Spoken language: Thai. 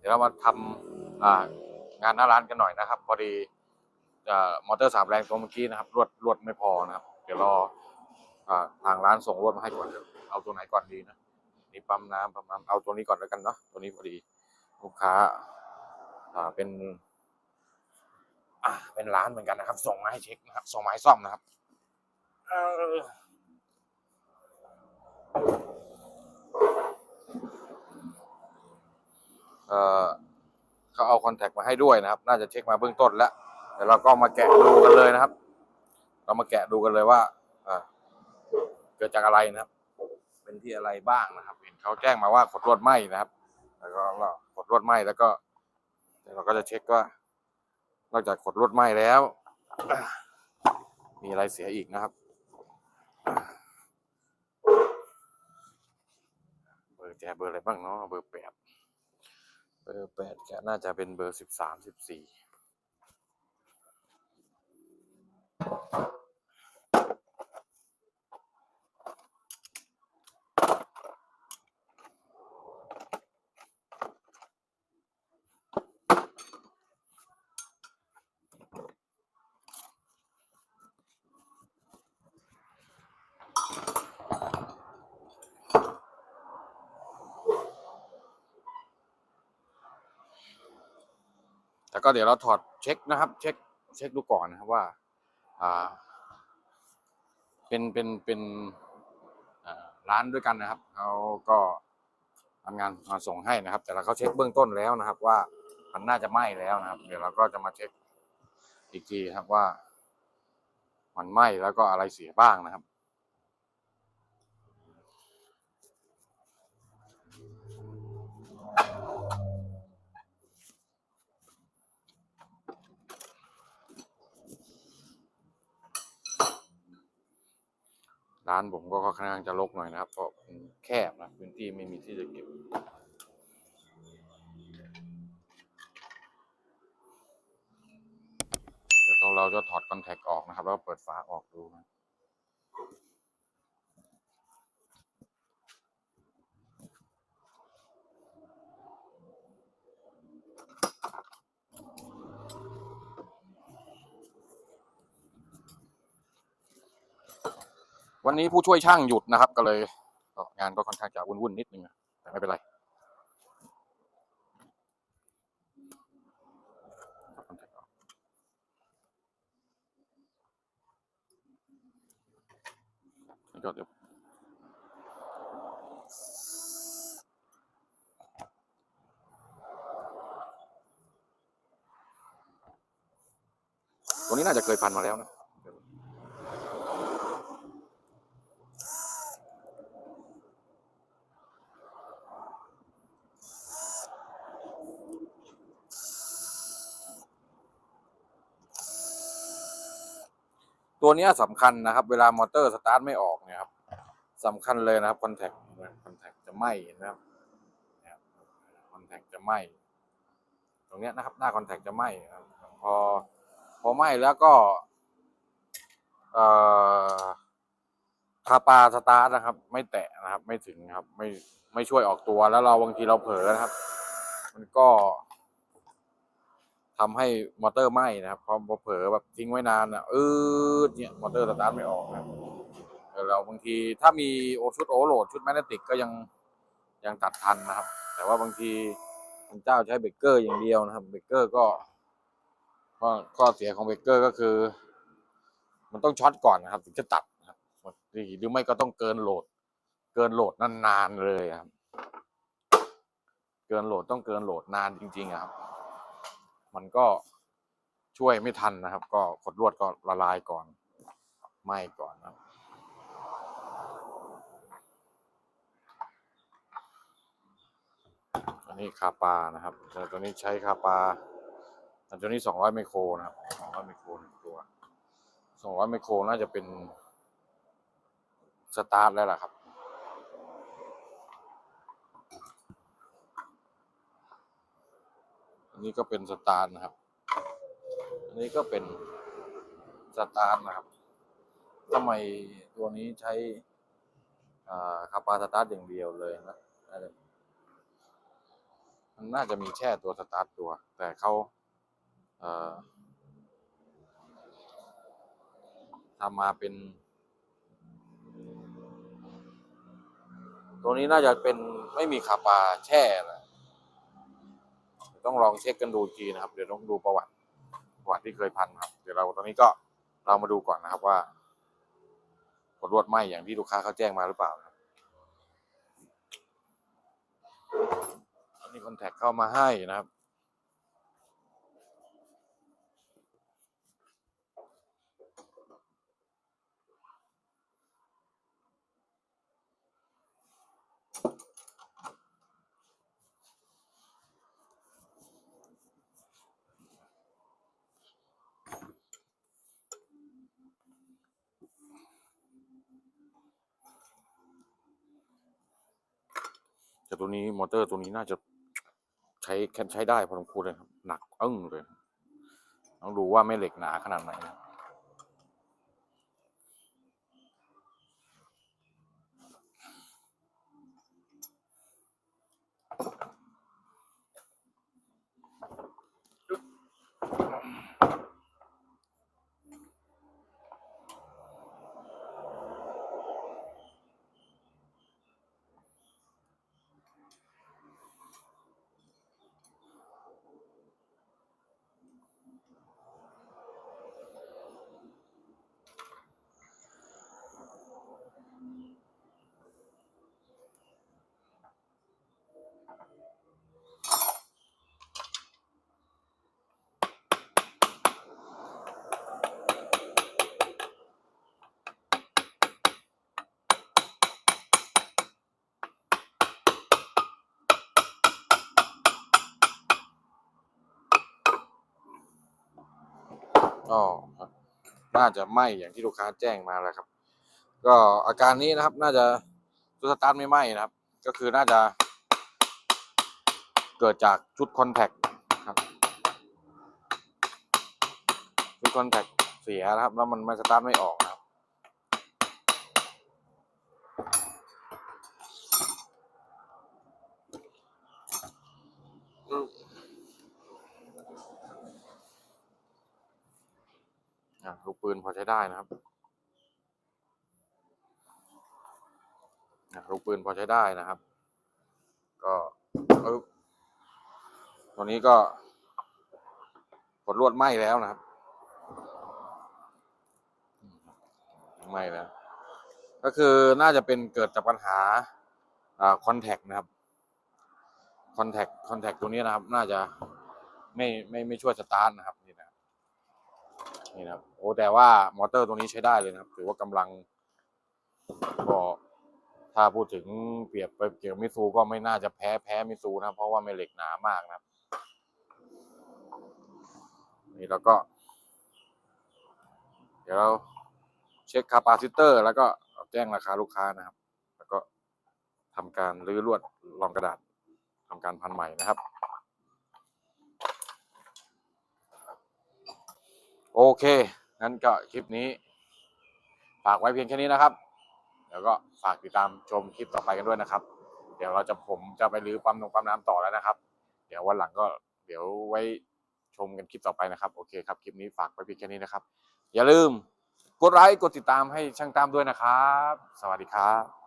เดี๋ยวเรามาทำงานหน้าร้านกันหน่อยนะครับ พอดีมอเตอร์สามแรงตัวเมื่อกี้นะครับรวดรวดไม่พอนะครับ เดี๋ยวรอทางร้านส่งรวดมาให้ก่อนเดี๋ยวเอาตัวไหนก่อนดีนะนี่ปั๊มน้ำปั๊มน้ำเอาตัวนี้ก่อนแล้วกันเนาะตัวนี้พอดีลูกค้าเป็นเป็นร้านเหมือนกันนะครับ ส่งมาให้เช็คนะครับ ส่งมาให้ซ่อมนะครับ เออเอเขาเอาคอนแทคมาให้ด้วยนะครับ น่าจะเช็คมาเบื้องต้นแล้วเดี๋ยวเราก็มาแกะดูกันเลยนะครับ เรามาแกะดูกันเลยว่าเกิดจากอะไรนะครับ เป็นที่อะไรบ้างนะครับ เห็นเขาแจ้งมาว่าขดลวดไหมนะครับ แล้วก็ขดลวดไหมแล้วก็เดี๋ยวเราก็จะเช็คว่า นอกจากขดลวดไหมแล้ว มีอะไรเสียอีกนะครับเบอร์แจเบอร์อะไรบ้างเนาะเบอร์แปด เบอร์แปดแกน่าจะเป็นเบอร์สิบสามสิบสี่ แล้วก็เดี๋ยวเราถอดเช็คนะครับ เช็คเช็คดูก่อนนะครับว่า อ่า เป็นเป็นเป็นร้านด้วยกันนะครับเขาก็ทำงานมาส่งให้นะครับ แต่เราเขาเช็คเบื้องต้นแล้วนะครับ ว่ามันน่าจะไหม้แล้วนะครับ เดี๋ยวเราก็จะมาเช็คอีกทีครับว่า มันไหม้แล้วก็อะไรเสียบ้างนะครับ ร้านผมก็ค่อนข้างจะรกหน่อยนะครับ เพราะแคบนะพื้นที่ไม่มีที่จะเก็บเดี๋ยวเราจะถอดคอนแทคออกนะครับ แล้วเปิดฝาออกดูนะ วันนี้ผู้ช่วยช่างหยุดนะครับ ก็เลยงานก็ค่อนข้างจะวุ่นๆนิดนึงแต่ไม่เป็นไรถอด contact ออกแล้วก็เดี๋ยวตัวนี้น่าจะเคยพันมาแล้วนะ ตัวนี้ยสำคัญนะครับ เวลามอเตอร์สตาร์ทไม่ออกเนี่ยครับสำคัญเลยนะครับคอนแทคคอนแทคจะไหม้นะครับคอนแทคจะไหม้ตรงนี้นะครับ หน้าคอนแทคจะไหม้พอพอไหม้แล้วก็คาปาสตาร์ทนะครับ ไม่แตะนะครับ ไม่ถึงครับ ไม่ไม่ช่วยออกตัวแล้วเราบางทีเราเผลอนะครับ มันก็ ทำให้มอเตอร์ไหม้นะครับพอเผลอแบบทิ้งไว้นานอะเออเนี่ยมอเตอร์สตาร์ทไม่ออกนะครับเราบางทีถ้ามีโอชุดโอโหลดชุดแมกเนติกก็ยังยังตัดทันนะครับ แต่ว่าบางทีคุณเจ้าใช้เบรกเกอร์อย่างเดียวนะครับเบรกเกอร์ก็ก็ข้อเสียของเบรกเกอร์ก็คือ มันต้องช็อตก่อนนะครับ ถึงจะตัดนะครับหรือไม่ก็ต้องเกินโหลด เกินโหลดนานๆเลยครับ เกินโหลดต้องเกินโหลดนานจริงๆครับ มันก็ช่วยไม่ทันนะครับ ก็กดลวดก็ละลายก่อนไหม้ก่อนนะครับอันนี้คาปานะครับแต่ตัวนี้ใช้คาปาแต่ตัวนี้สองร้อยไมโครนะครับสองร้อยไมโครหนึ่งตัวสองร้อยไมโครน่าจะเป็นสตาร์ทแล้วล่ะครับ นนี้ก็เป็นสตาร์ทนะครับ อันนี้ก็เป็นสตาร์ทนะครับทำไมตัวนี้ใช้คาปาสตาร์ทอย่างเดียวเลยนะมันน่าจะมีแช่ตัวสตาร์ทตัว แต่เขาเทำมาเป็น ตัวนี้น่าจะเป็นไม่มีคาปาแช่นะ ต้องลองเช็คกันดูอีกทีนะครับ เดี๋ยวต้องดูประวัติประวัติที่เคยพันครับ เดี๋ยวเราตอนนี้ก็เรามาดูก่อนนะครับว่าผลรวดไหมอย่างที่ลูกค้าเขาแจ้งมาหรือเปล่าครับอันนี้คอนแทคเข้ามาให้นะครับ แต่ตัวนี้มอเตอร์ตัวนี้น่าจะใช้ใช้ได้พอสมควรเลยครับ หนักอึ้งเลย ต้องดูว่าแม่เหล็กหนาขนาดไหนนะ ก็น่าจะไหมอย่างที่ลูกค้าแจ้งมาแล้วครับ ก็อาการนี้นะครับ น่าจะตัวสตาร์ทไม่ไหมนะครับ ก็คือน่าจะ เกิดจากชุดคอนแทคครับชุดคอนแทคเสียนะครับ แล้วมันไม่สตาร์ทไม่ออกนะครับ อะ ลูกปืนพอใช้ได้นะครับอะลูกปืนพอใช้ได้นะครับ ก็ตัวนี้ก็ผลรวดไหม้แล้วนะครับไหม้แล้ว ก็คือน่าจะเป็นเกิดจากปัญหาคอนแทคนะครับคอนแทคคอนแทคตัวนี้นะครับ น่าจะไม่ไม่ไม่ช่วยสตาร์ทนะครับนี่นะ นี่นะครับโอ้แต่ว่ามอเตอร์ตัวนี้ใช้ได้เลยนะครับ ถือว่ากำลังก็ถ้าพูดถึงเปรียบไปเกี่ยวกับมิซูก็ไม่น่าจะแพ้แพ้มิซูนะครับเพราะว่าไม่เหล็กหนามากนะครับ นี่แล้วก็ เดี๋ยวเราเช็คคาปาซิเตอร์ แล้วก็แจ้งราคาลูกค้านะครับ แล้วก็ทำการรื้อลวดรองกระดาษทำการพันใหม่นะครับ โอเค งั้นก็คลิปนี้ ฝากไว้เพียงแค่นี้นะครับ แล้วก็ฝากติดตามชมคลิปต่อไปกันด้วยนะครับ เดี๋ยวเราจะผมจะไปรื้อปั๊มนงปั๊มน้ำต่อแล้วนะครับ เดี๋ยววันหลังก็เดี๋ยวไว้ชมกันคลิปต่อไปนะครับ โอเคครับ คลิปนี้ฝากไว้เพียงแค่นี้นะครับ อย่าลืมกดไลค์กดติดตามให้ช่างตามด้วยนะครับ สวัสดีครับ